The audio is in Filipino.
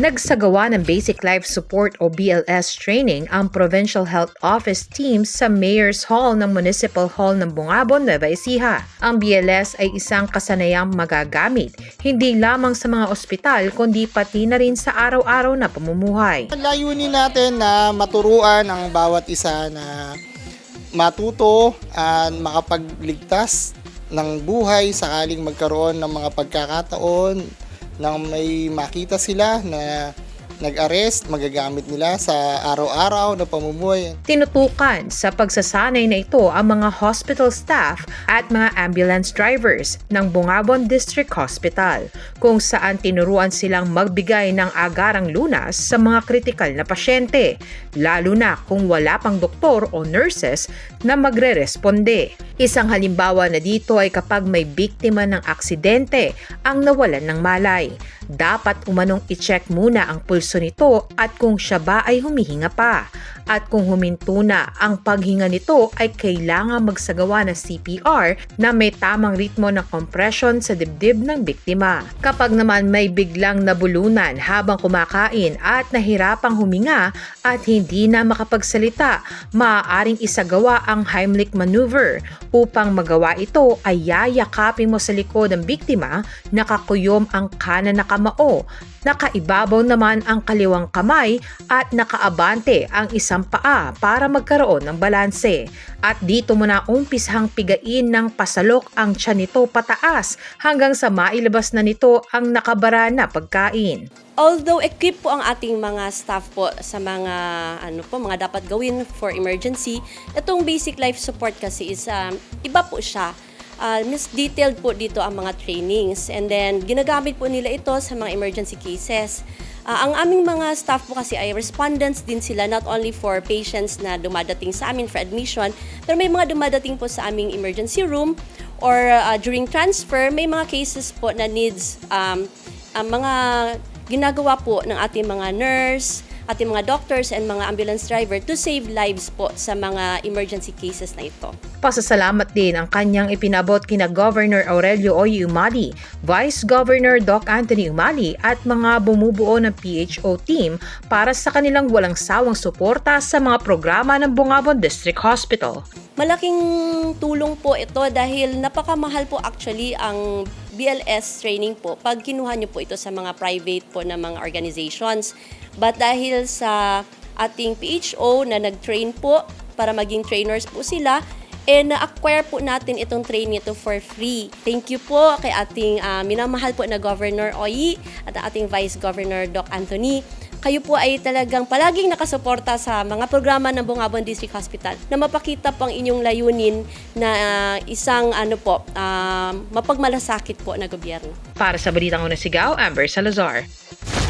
Nagsagawa ng Basic Life Support o BLS training ang Provincial Health Office team sa Mayor's Hall ng Municipal Hall ng Bungabon, Nueva Ecija. Ang BLS ay isang kasanayang magagamit hindi lamang sa mga ospital kundi pati na rin sa araw-araw na pamumuhay. Layunin natin na maturuan ang bawat isa na matuto at makapagligtas ng buhay sakaling magkaroon ng mga pagkakataon nang may makita sila na nag-arrest, magagamit nila sa araw-araw na pamumuhay. Tinutukan sa pagsasanay na ito ang mga hospital staff at mga ambulance drivers ng Bungabon District Hospital kung saan tinuruan silang magbigay ng agarang lunas sa mga kritikal na pasyente, lalo na kung wala pang doktor o nurses na magre-responde. Isang halimbawa na dito ay kapag may biktima ng aksidente ang nawalan ng malay. Dapat umanong i-check muna ang pulso nito at kung siya ba ay humihinga pa. At kung huminto na ang paghinga nito ay kailangan magsagawa ng CPR na may tamang ritmo ng compression sa dibdib ng biktima. Kapag naman may biglang nabulunan habang kumakain at nahirapang huminga at hindi na makapagsalita, maaaring isagawa ang Heimlich maneuver. Upang magawa ito ay yayakapin mo sa likod ng biktima, nakakuyom ang kanan na kamao, nakaibabaw naman ang kaliwang kamay at nakaabante ang isang paa para magkaroon ng balanse. At dito mo na umpisahang pigain ng pasalok ang tiyan nito pataas hanggang sa mailabas na nito ang nakabara na pagkain. Although equipped po ang ating mga staff po sa mga ano po mga dapat gawin for emergency, itong basic life support kasi is um, iba po siya. Uh, mas detailed po dito ang mga trainings and then ginagamit po nila ito sa mga emergency cases. Uh, ang aming mga staff po kasi ay respondents din sila not only for patients na dumadating sa amin for admission, pero may mga dumadating po sa aming emergency room or uh, during transfer, may mga cases po na needs um, ang mga ginagawa po ng ating mga nurse, ating mga doctors and mga ambulance driver to save lives po sa mga emergency cases na ito. Pasasalamat din ang kanyang ipinabot kina Governor Aurelio Oy Umali, Vice Governor Doc Anthony Umali at mga bumubuo ng PHO team para sa kanilang walang sawang suporta sa mga programa ng Bungabon District Hospital. Malaking tulong po ito dahil napakamahal po actually ang BLS training po pag kinuha niyo po ito sa mga private po na mga organizations. But dahil sa ating PHO na nag-train po para maging trainers po sila, eh na-acquire po natin itong training ito for free. Thank you po kay ating uh, minamahal po na Governor Oyi at ating Vice Governor Doc Anthony kayo po ay talagang palaging nakasuporta sa mga programa ng Bungabon District Hospital na mapakita po ang inyong layunin na uh, isang ano po, uh, mapagmalasakit po na gobyerno. Para sa Balitang Unang Sigaw, Amber Salazar.